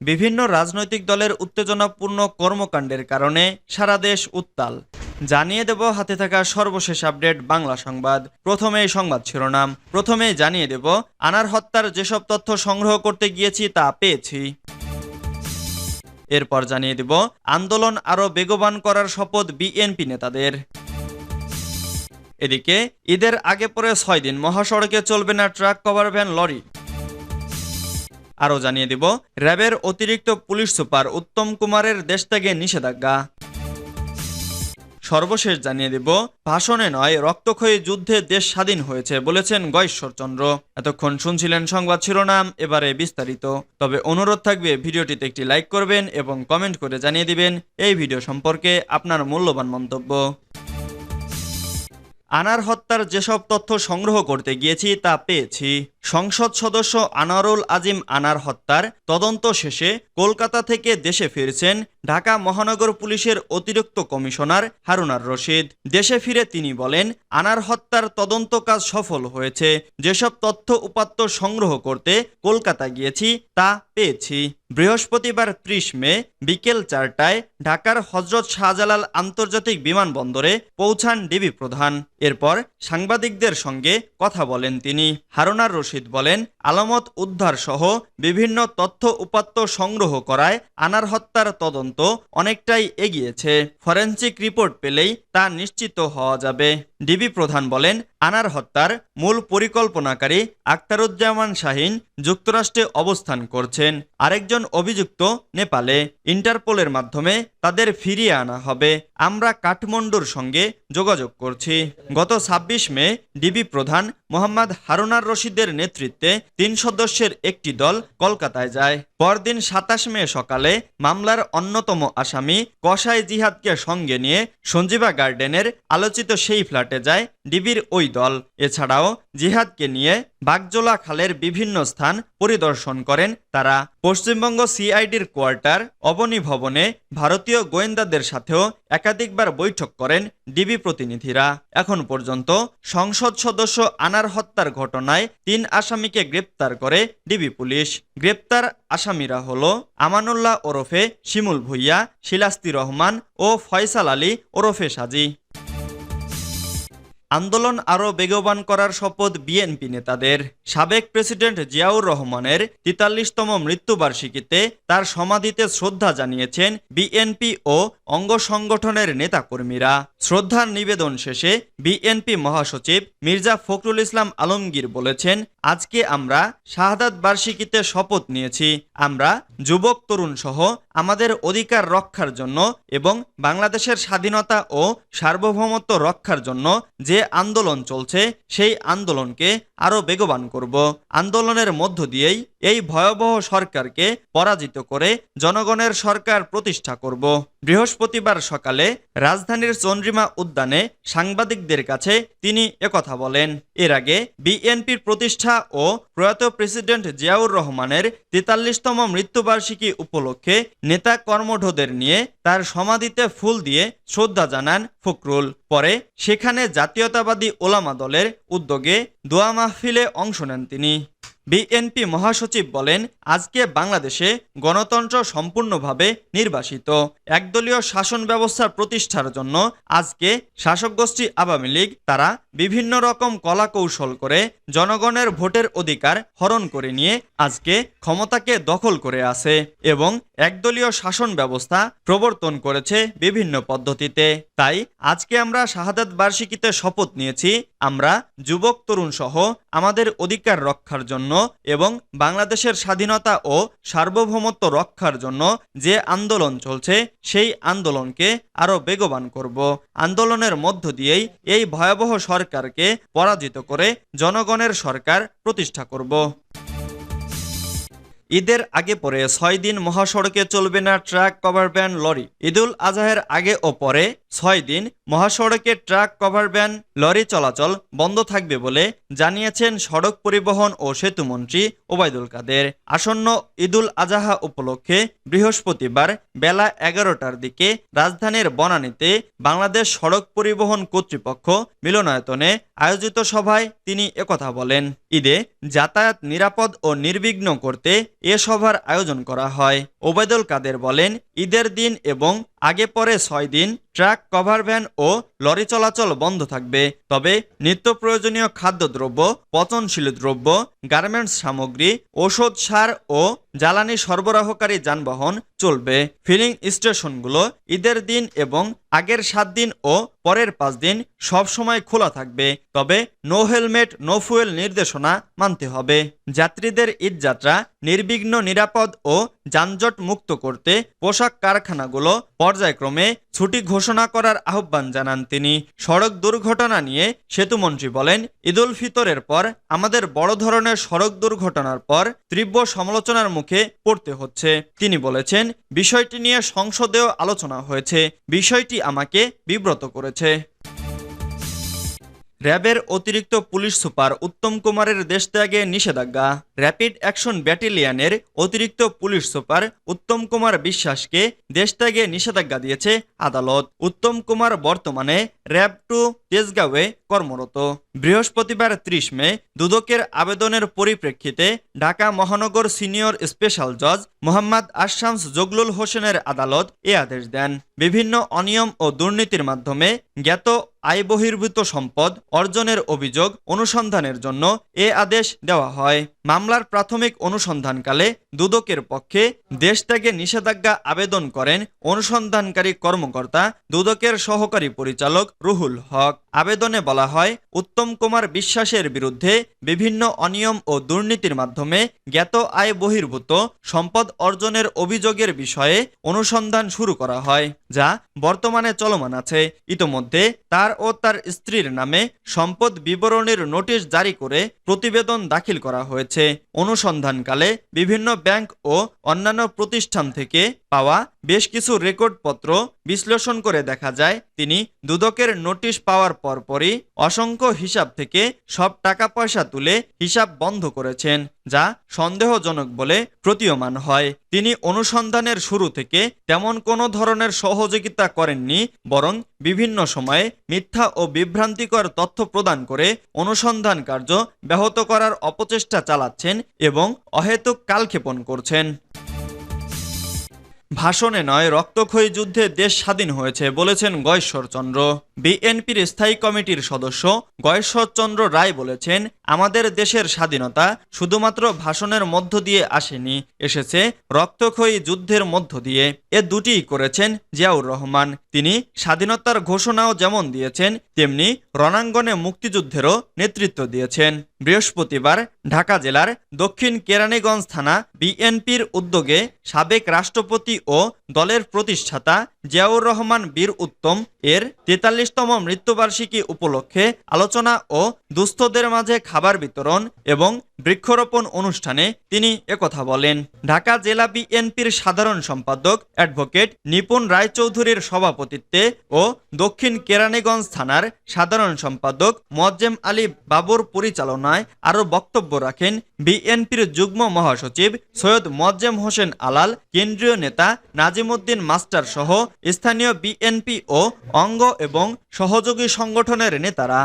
বিভিন্ন রাজনৈতিক দলের উত্তেজনাপূর্ণ কর্মকাণ্ডের কারণে সারা দেশ উত্তাল। জানিয়ে দেব হাতে থাকা সর্বশেষ আপডেট বাংলা সংবাদ। প্রথমেই সংবাদ শিরোনাম। প্রথমেই জানিয়ে দেব, আনার হত্যার যেসব তথ্য সংগ্রহ করতে গিয়েছি তা পেয়েছি। এরপর জানিয়ে দেব, আন্দোলন আরও বেগবান করার শপথ বিএনপি নেতাদের। এদিকে, ঈদের আগে পরে ছয় দিন মহাসড়কে চলবে না ট্রাক কভার ভ্যান লরি। আরও জানিয়ে দিব, র্যাবের অতিরিক্ত পুলিশ সুপার উত্তম কুমারের দেশ থেকে নিষেধাজ্ঞা। সর্বশেষ জানিয়ে দেব, ভাষণে নয়, রক্তক্ষয়ী যুদ্ধে দেশ স্বাধীন হয়েছে বলেছেন গয়েশ্বরচন্দ্র। এতক্ষণ শুনছিলেন সংবাদ শিরোনাম, এবারে বিস্তারিত। তবে অনুরোধ থাকবে, ভিডিওটিতে একটি লাইক করবেন এবং কমেন্ট করে জানিয়ে দিবেন, এই ভিডিও সম্পর্কে আপনার মূল্যবান মন্তব্য। আনার হত্যার যেসব তথ্য সংগ্রহ করতে গিয়েছি তা পেয়েছি। সংসদ সদস্য আনারুল আজিম আনার হত্যার তদন্ত শেষে কলকাতা থেকে দেশে ফিরছেন ঢাকা মহানগর পুলিশের অতিরিক্ত কমিশনার হারুনার রশিদ। দেশে ফিরে তিনি বলেন, আনার হত্যার তদন্ত কাজ সফল হয়েছে। যেসব তথ্য উপাত্ত সংগ্রহ করতে কলকাতা গিয়েছি, তা পেয়েছি। বৃহস্পতিবার ত্রিশ মে, বিকেল চারটায় ঢাকার হজরত শাহজালাল আন্তর্জাতিক বিমানবন্দরে পৌঁছান ডিবি প্রধান। এরপর সাংবাদিকদের সঙ্গে কথা বলেন তিনি। হারুনার রশিদ বলেন, আলামত উদ্ধার সহ বিভিন্ন তথ্য উপাত্ত সংগ্রহ করায় আনার হত্যার তদন্ত অনেকটাই এগিয়েছে। ফরেন্সিক রিপোর্ট পেলেই তা নিশ্চিত হওয়া যাবে। ডিবি প্রধান বলেন আনার হত্যার মূল পরিকল্পনাকারী আক্তারুজ্জামান শাহিন যুক্তরাষ্ট্রে অবস্থান করছেন। আরেকজন অভিযুক্ত নেপালে ইন্টারপোলের মাধ্যমে তাদের ফিরিয়ে আনা হবে। আমরা কাঠমান্ডুর সঙ্গে যোগাযোগ করছি। গত ২৬ মে ডিবি প্রধান মোহাম্মদ হারুনার রশিদের নেতৃত্বে তিন সদস্যের একটি দল কলকাতায় যায়। পরদিন সাতাশ মে সকালে মামলার অন্যতম আসামি কসাই জিহাদকে সঙ্গে নিয়ে সঞ্জীবা গার্ডেনের আলোচিত সেই ফ্ল্যাটে যায় ডিবির ওই দল। এছাড়াও জিহাদকে নিয়ে বাগজোলা খালের বিভিন্ন স্থান পরিদর্শন করেন তারা। পশ্চিমবঙ্গ সিআইডির কোয়ার্টার অবনী ভবনে ভারতীয় গোয়েন্দাদের সাথেও একাধিকবার বৈঠক করেন ডিবি প্রতিনিধিরা। এখন পর্যন্ত সংসদ সদস্য আনার হত্যার ঘটনায় তিন আসামিকে গ্রেপ্তার করে ডিবি পুলিশ। গ্রেপ্তার আসামিরা হল আমানুল্লাহ ওরফে শিমুল ভুইয়া শিলাস্তি রহমান ও ফয়সাল আলী ওরফে সাজি। আন্দোলন আরও বেগবান করার শপথ বিএনপি নেতাদের। সাবেক প্রেসিডেন্ট জিয়াউর রহমানের তেতাল্লিশতম মৃত্যুবার্ষিকীতে তার সমাধিতে শ্রদ্ধা জানিয়েছেন বিএনপি ও অঙ্গ সংগঠনের নেতাকর্মীরা। শ্রদ্ধার নিবেদন শেষে বিএনপি মহাসচিব মির্জা ফখরুল ইসলাম আলমগীর বলেছেন, আজকে আমরা শাহাদাত বার্ষিকীতে শপথ নিয়েছি। আমরা যুবক, তরুণ সহ আমাদের অধিকার রক্ষার জন্য এবং বাংলাদেশের স্বাধীনতা ও সার্বভৌমত্ব রক্ষার জন্য যে আন্দোলন চলছে, সেই আন্দোলনকে আরও বেগবান করব। আন্দোলনের মধ্য দিয়েই এই ভয়াবহ সরকারকে পরাজিত করে জনগণের সরকার প্রতিষ্ঠা করব। বৃহস্পতিবার সকালে রাজধানীর চন্দ্রিমা উদ্যানে সাংবাদিকদের কাছে তিনি একথা বলেন, এর আগে বিএনপির প্রতিষ্ঠা ও প্রয়াত প্রেসিডেন্ট জিয়াউর রহমানের তেতাল্লিশতম মৃত্যুবার্ষিকী উপলক্ষে নেতা কর্মঠোদের নিয়ে তার সমাধিতে ফুল দিয়ে শ্রদ্ধা জানান ফখরুল। পরে সেখানে জাতীয়তাবাদী ওলামা দলের উদ্যোগে দোয়া মাহফিলে অংশ নেন তিনি। বিএনপি মহাসচিব বলেন আজকে বাংলাদেশে গণতন্ত্র সম্পূর্ণভাবে নির্বাসিত। একদলীয় শাসন ব্যবস্থার প্রতিষ্ঠার জন্য আজকে শাসক গোষ্ঠী আওয়ামী লীগ তারা বিভিন্ন রকম কলা কৌশল করে জনগণের ভোটের অধিকার হরণ করে নিয়ে আজকে ক্ষমতাকে দখল করে আছে এবং একদলীয় শাসন ব্যবস্থা প্রবর্তন করেছে বিভিন্ন পদ্ধতিতে। তাই আজকে আমরা শাহাদাত বার্ষিকীতে শপথ নিয়েছি, আমরা যুবক, তরুণ সহ আমাদের অধিকার রক্ষার জন্য এবং বাংলাদেশের স্বাধীনতা ও সার্বভৌমত্ব রক্ষার জন্য যে আন্দোলন চলছে, সেই আন্দোলনকে আরও বেগবান করব। আন্দোলনের মধ্য দিয়েই এই ভয়াবহ সরকারকে পরাজিত করে জনগণের সরকার প্রতিষ্ঠা করব। ঈদের আগে পরে ছয় দিন মহাসড়কে চলবে না ট্রাক কভার ভ্যান লরি। ঈদুল আজহার আগে ও পরে ছয় দিন মহাসড়কে ট্রাক কভার ভ্যান লরি চলাচল বন্ধ থাকবে বলে জানিয়েছেন সড়ক পরিবহন ও সেতুমন্ত্রী ওবায়দুল কাদের। আসন্ন ঈদুল আজাহা উপলক্ষে বৃহস্পতিবার বেলা এগারোটার দিকে রাজধানীর বনানীতে বাংলাদেশ সড়ক পরিবহন কর্তৃপক্ষ মিলনায়তনে আয়োজিত সভায় তিনি একথা বলেন, ঈদে যাতায়াত নিরাপদ ও নির্বিঘ্ন করতে এ সভার আয়োজন করা হয়। ওবায়দুল কাদের বলেন ঈদের দিন এবং আগে পরে ছয় দিন ট্রাক, কভার ভ্যান ও লরি চলাচল বন্ধ থাকবে। তবে নিত্য প্রয়োজনীয় খাদ্যদ্রব্য, পচনশীল দ্রব্য, গার্মেন্টস সামগ্রী ওষুধ সার ও জ্বালানি সরবরাহকারী যানবাহন চলবে। ফিলিং স্টেশনগুলো ঈদের দিন এবং আগের সাত দিন ও পরের পাঁচ দিন সব সময় খোলা থাকবে। তবে নো হেলমেট, নো ফুয়েল নির্দেশনা মানতে হবে। যাত্রীদের ঈদযাত্রা নির্বিঘ্ন, নিরাপদ ও যানজট মুক্ত করতে পোশাক কারখানাগুলো পর্যায়ক্রমে ছুটি ঘোষণা করার আহ্বান জানান তিনি। সড়ক দুর্ঘটনা নিয়ে সেতুমন্ত্রী বলেন, ঈদুল ফিতরের পর আমাদের বড় ধরনের সড়ক দুর্ঘটনার পর তীব্র সমালোচনার মুখে পড়তে হচ্ছে। তিনি বলেছেন, বিষয়টি নিয়ে সংসদেও আলোচনা হয়েছে। বিষয়টি আমাকে বিব্রত করেছে। র্যাবের অতিরিক্ত পুলিশ সুপার উত্তম কুমারের দেশ ত্যাগে নিষেধাজ্ঞা। র্যাপিড অ্যাকশন ব্যাটালিয়নের অতিরিক্ত পুলিশ সুপার উত্তম কুমার বিশ্বাসকে দেশ ত্যাগে নিষেধাজ্ঞা দিয়েছে আদালত। উত্তম কুমার বর্তমানে র্যাব টু তেজগাঁওয়ে কর্মরত। বৃহস্পতিবার ত্রিশ মে, দুদকের আবেদনের পরিপ্রেক্ষিতে ঢাকা মহানগর সিনিয়র স্পেশাল জজ মোহাম্মদ আশামস জগলুল হোসেনের আদালত এ আদেশ দেন। বিভিন্ন অনিয়ম ও দুর্নীতির মাধ্যমে জ্ঞাত আয় বহির্ভূত সম্পদ অর্জনের অভিযোগ অনুসন্ধানের জন্য এ আদেশ দেওয়া হয়। মামলার প্রাথমিক অনুসন্ধানকালে দুদকের পক্ষে দেশ থেকে নিষেধাজ্ঞা আবেদন করেন অনুসন্ধানকারী কর্মকর্তা, দুদকের সহকারী পরিচালক রুহুল হক। আবেদনে বলা হয়, উত্তম কুমার বিশ্বাসের বিরুদ্ধে বিভিন্ন অনিয়ম ও দুর্নীতির মাধ্যমে জ্ঞাত আয় বহির্ভূত সম্পদ অর্জনের অভিযোগের বিষয়ে অনুসন্ধান শুরু করা হয়, যা বর্তমানে চলমান আছে। ইতোমধ্যে তার ও তার স্ত্রীর নামে সম্পদ বিবরণীর নোটিশ জারি করে প্রতিবেদন দাখিল করা হয়েছে। অনুসন্ধানকালে বিভিন্ন ব্যাংক ও অন্যান্য প্রতিষ্ঠান থেকে পাওয়া বেশ কিছু রেকর্ডপত্র বিশ্লেষণ করে দেখা যায়, তিনি দুদকের নোটিশ পাওয়ার পরপরই অসংখ্য হিসাব থেকে সব টাকা পয়সা তুলে হিসাব বন্ধ করেছেন, যা সন্দেহজনক বলে প্রতীয়মান হয়। তিনি অনুসন্ধানের শুরু থেকে তেমন কোনো ধরনের সহযোগিতা করেননি, বরং বিভিন্ন সময়ে মিথ্যা ও বিভ্রান্তিকর তথ্য প্রদান করে অনুসন্ধান কার্য ব্যাহত করার অপচেষ্টা চালাচ্ছেন এবং অহেতুক কালক্ষেপণ করছেন। ভাষণে নয়, রক্তক্ষয়ী যুদ্ধে দেশ স্বাধীন হয়েছে, বলেছেন গয়েশ্বরচন্দ্র। বিএনপির স্থায়ী কমিটির সদস্য গয়েশ্বরচন্দ্র রায় বলেছেন, আমাদের দেশের স্বাধীনতা শুধুমাত্র ভাষণের মধ্য দিয়ে আসেনি, এসেছে রক্তক্ষয়ী যুদ্ধের মধ্য দিয়ে। এ দুটিই করেছেন জিয়াউর রহমান। তিনি স্বাধীনতার ঘোষণাও যেমন দিয়েছেন, তেমনি রণাঙ্গনে মুক্তিযুদ্ধেরও নেতৃত্ব দিয়েছেন। বৃহস্পতিবার ঢাকা জেলার দক্ষিণ কেরানীগঞ্জ থানা বিএনপির উদ্যোগে সাবেক রাষ্ট্রপতি ও দলের প্রতিষ্ঠাতা জিয়াউর রহমান বীর উত্তম এর তেতাল্লিশতম মৃত্যুবার্ষিকী উপলক্ষে আলোচনা ও দুস্থদের মাঝে খাবার বিতরণ এবং বৃক্ষরোপণ অনুষ্ঠানে তিনি একথা বলেন। ঢাকা জেলা বিএনপির সাধারণ সম্পাদক অ্যাডভোকেট নিপুণ রায়চৌধুরীর সভাপতিত্বে ও দক্ষিণ কেরানীগঞ্জ থানার সাধারণ সম্পাদক মোয়াজ্জেম আলী বাবুর পরিচালনায় আরও বক্তব্য রাখেন বিএনপির যুগ্ম মহাসচিব সৈয়দ মোয়াজ্জেম হোসেন আলাল, কেন্দ্রীয় নেতা নাজিমুদ্দিন মাস্টার সহ স্থানীয় বিএনপি ও অঙ্গ এবং সহযোগী সংগঠনের নেতারা।